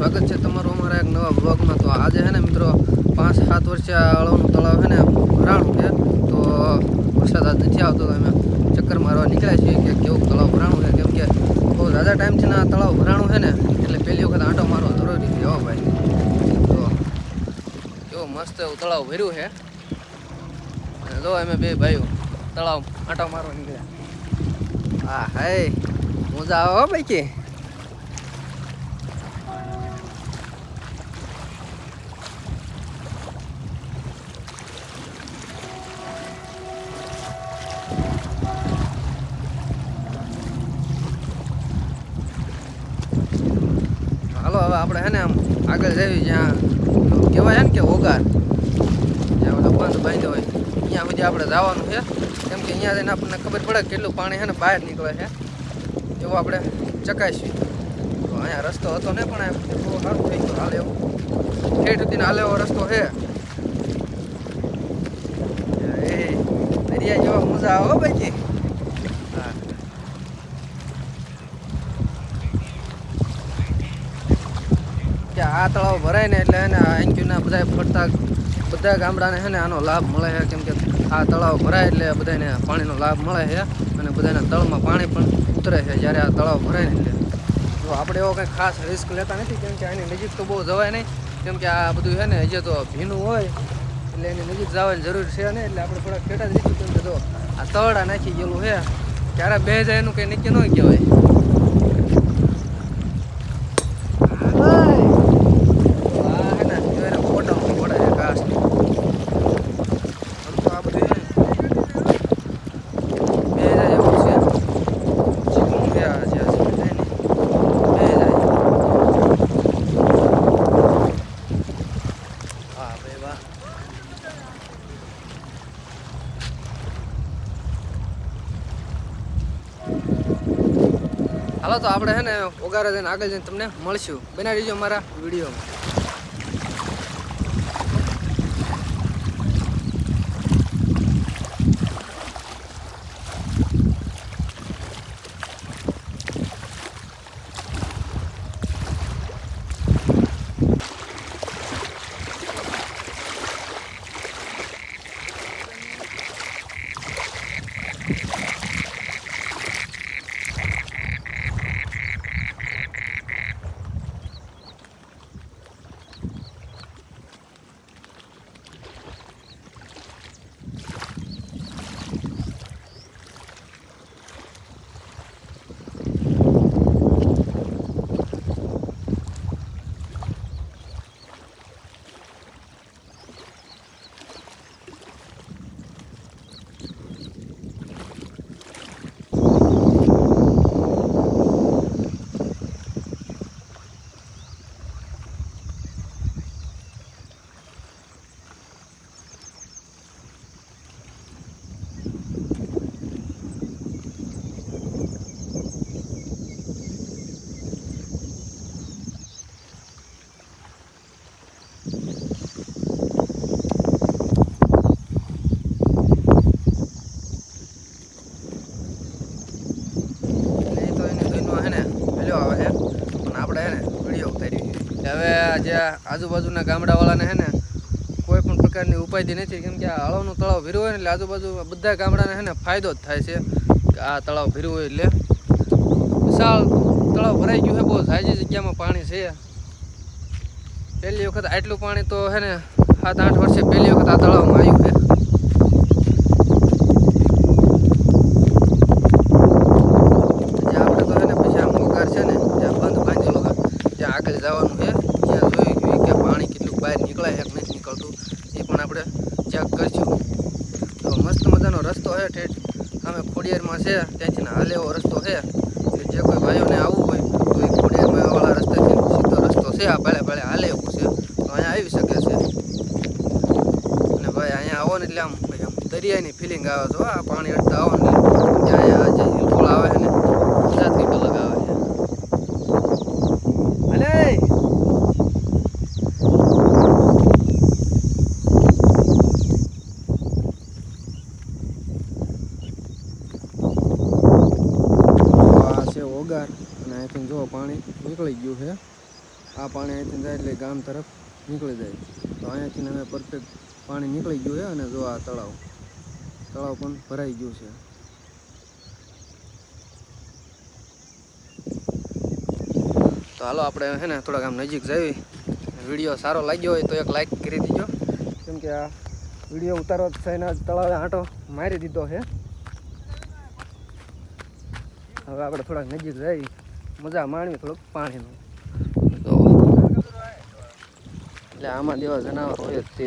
સ્વાગત છે તમારું અમારા એક નવા બ્લોગમાં તો આજે છે ને મિત્રો પાંચ સાત વર્ષે આ તળાવ છે ને ભરાણું છે. તો વરસાદ આજ નથી આવતો તો અમે ચક્કર મારવા નીકળ્યા છીએ કે કેવું તળાવ ભરાણું છે. કેમ કે બહુ ઝાઝા ટાઈમથી ના તળાવ ભરાણું છે ને, એટલે પહેલી વખત આંટો મારવો જરૂરી છે. હો ભાઈ તો કેવો મસ્ત એવું તળાવ ભર્યું છે. અને જો અમે બે ભાઈઓ તળાવ આંટો મારવા નીકળ્યા. હા હાય, મજા આવે હો ભાઈ કે હાલો હવે આપણે હે ને આમ આગળ જઈએ જ્યાં કહેવાય ને કે ઓગાર જ્યાં ઓલો બંધ બાંધ્યો હોય. અહીંયા સુધી આપણે જવાનું છે. કેમ કે અહીંયા જઈને આપણને ખબર પડે કેટલું પાણી છે ને બહાર નીકળે છે. એવું આપણે ચકાઈશું તો અહીંયા રસ્તો હતો ને પણ બહુ સારું થઈ ગયું હાલ એવું. ઠેઠ સુધીને હાલ એવો રસ્તો છે. એ, દરિયા જેવા મજા આવે ભાઈ આ તળાવ ભરાય ને એટલે એને એન્ક્યુના બધા ફરતા બધા ગામડાને છે ને આનો લાભ મળે છે કેમ કે આ તળાવ ભરાય એટલે બધાને પાણીનો લાભ મળે છે અને બધાના તળમાં પાણી પણ ઉતરે છે જ્યારે આ તળાવ ભરાય ને એટલે. તો આપણે એવો કંઈ ખાસ રિસ્ક લેતા નથી, કેમ કે આની નજીક તો બહુ જવાય નહીં. કેમ કે આ બધું છે ને હજી તો ભીનું હોય, એટલે એની નજીક જવાની જરૂર છે નહીં, એટલે આપણે થોડાક ખેટા જ કેમ કે જો આ તળડા નાખી ગયેલું છે ક્યારે બે જાય એનું કંઈ નક્કી ન કહેવાય આ હે ને જો એના ફોટા પડે છે ઘાસની. આમ તો આ બધું હે ને બે જાય એવું છે ચીકણું છે આ જે આ છે ને બે જાય હા ભાઈ વાહ હાલો, તો આપણે છે ને ઓગારા જઈને આગળ જઈને તમને મળશું. બનાવી દેજો મારા વિડીયોમાં. આજુબાજુના ગામડાવાળાને હે ને કોઈ પણ પ્રકારની ઉપાધિ નથી. કેમ કે આ હળવનું તળાવ ભીરું હોય ને એટલે આજુબાજુ બધા ગામડાને હે ને ફાયદો જ થાય છે કે આ તળાવ ભીરું હોય એટલે. વિશાળ તળાવ ભરાઈ ગયું છે, બહુ સાજી જગ્યામાં પાણી છે. પહેલી વખત આટલું પાણી તો હે ને સાત આઠ વર્ષે પહેલી વખત આ તળાવમાં આવ્યું છે. આગળ જવાનું છે ત્યાં જોઈ ગયું કે પાણી કેટલું બહાર નીકળે છે, નથી નીકળતું, એ પણ આપણે ચેક કરીશું. તો મસ્ત મજાનો રસ્તો છે અમે ખોડિયારમાં છે ત્યાંથી હાલ એવો રસ્તો છે. જે કોઈ ભાઈઓને આવવું હોય, તો એ ખોડિયારમાં વાળા રસ્તેથી સીધો રસ્તો છે આ પહેલે પહેલે હાલે એવું છે તો અહીંયા આવી શકે છે અને ભાઈ અહીંયા આવો ને એટલે આમ આમ દરિયાની ફિલિંગ આવે છે આ પાણી અડતા આવો ને ત્યાં અહીંયા આ જે હિલકોળ આવે છે ને ગુજરાતની અલગ આવે છે. અલે! ઓગાર અને અહીંથી જો પાણી નીકળી ગયું છે. આ પાણી અહીંથી જાય એટલે ગામ તરફ નીકળી જાય. તો અહીંયાથી અમે પરફેક્ટ પાણી નીકળી ગયું છે અને જો આ તળાવ તળાવ પણ ભરાઈ ગયું છે. તો હાલો આપણે છે ને થોડાક આમ નજીક જઈ. વીડિયો સારો લાગ્યો હોય તો એક લાઈક કરી દીજો. કેમ કે આ વીડિયો ઉતારવા થઈને તળાવે આંટો મારી દીધો છે. હવે આપણે થોડાક નજીક જઈ. મજા માણવી થોડુંક પાણીનું. તો એટલે આમાં દેવા જનાવર હોય જ તે.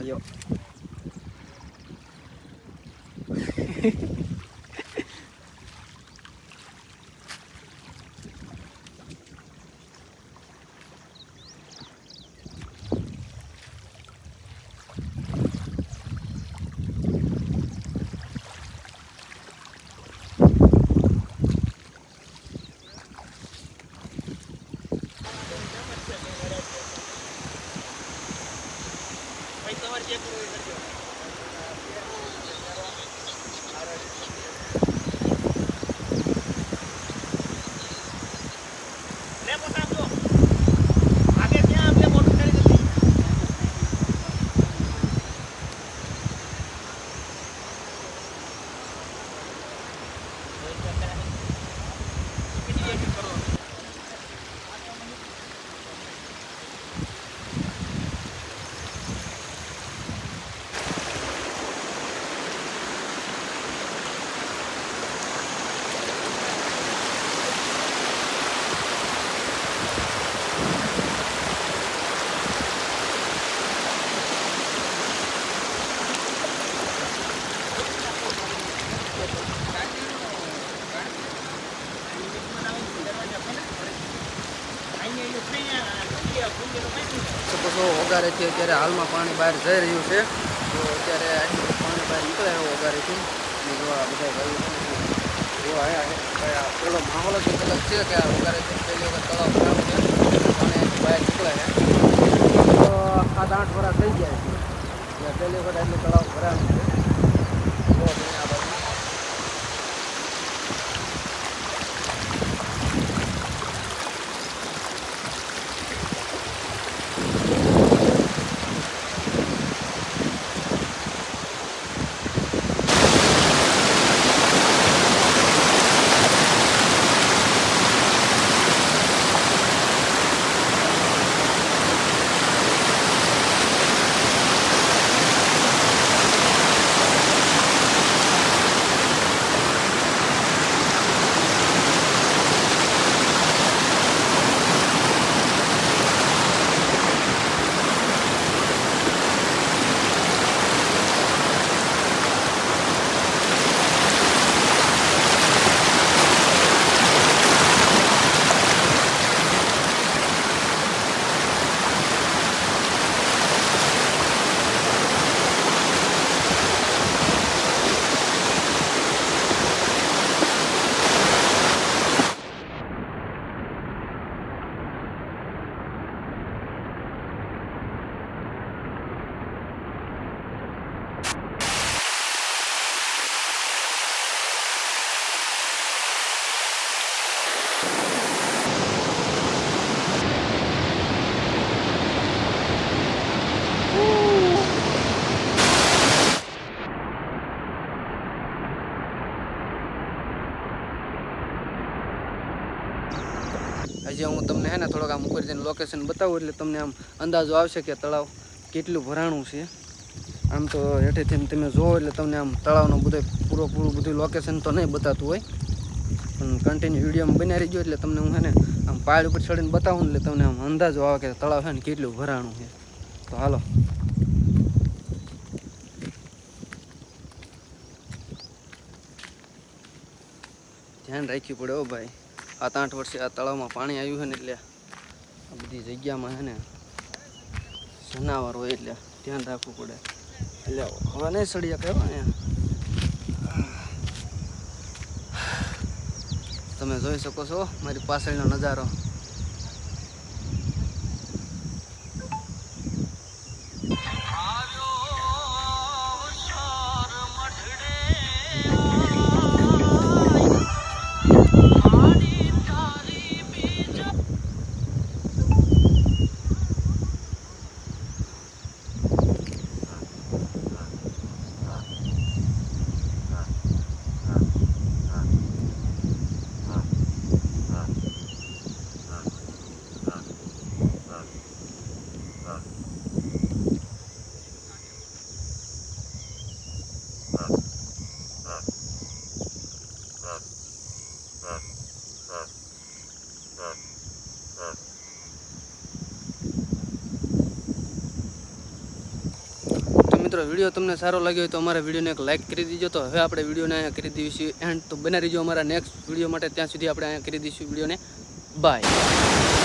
લ્યો સપોઝ છે, અત્યારે હાલમાં પાણી બહાર જઈ રહ્યું છે. તો અત્યારે પાણી બહાર નીકળે એવું અને જો આ બધા ભાઈઓ જો પેલો માહોલ જ અલગ છે કે આ ઓગારેથી પહેલી વખત તળાવ ખરાબ છે. પાણી બહાર નીકળે છે. તો સાત આઠ વર્ષ થઈ ગયા છે. પહેલી વખત આટલું તળાવ ખરાબ છે. હજી હું તમને હે ને થોડોક આમ ઉપર જઈને લોકેશન બતાવું એટલે તમને આમ અંદાજો આવશે કે તળાવ કેટલું ભરાણું છે. આમ તો હેઠેથી તમે જોવો એટલે તમને આમ તળાવનું બધું પૂરો પૂરું બધું લોકેશન તો નહીં બતાતું હોય. પણ કન્ટિન્યુ વિડીયોમાં બન્યા રહીજો એટલે તમને હું હે ને આમ પાડ ઉપર ચડીને બતાવું એટલે તમને આમ અંદાજો આવે કે તળાવ છે ને કેટલું ભરાણું છે. તો હાલો. ધ્યાન રાખવું પડે ઓ ભાઈ. સાત આઠ વર્ષે આ તળાવમાં પાણી આવ્યું છે ને એટલે આ બધી જગ્યામાં છે ને જનાવર હોય એટલે ધ્યાન રાખવું પડે. એટલે હવે નહીં સળિયા કહેવાય અહીંયા. તમે જોઈ શકો છો, મારી પાછળનો નજારો. મિત્રો, વીડિયો તમને સારો લાગ્યો હોય તો અમારા વિડીયોને એક લાઇક કરી દીજો. તો હવે આપણે વિડીયોને અહીંયા કરી દઈશું એન્ડ તો બનાવી દીજો અમારા નેક્સ્ટ વીડિયો માટે. ત્યાં સુધી આપણે અહીંયા કરી દઈશું વિડીયોને. બાય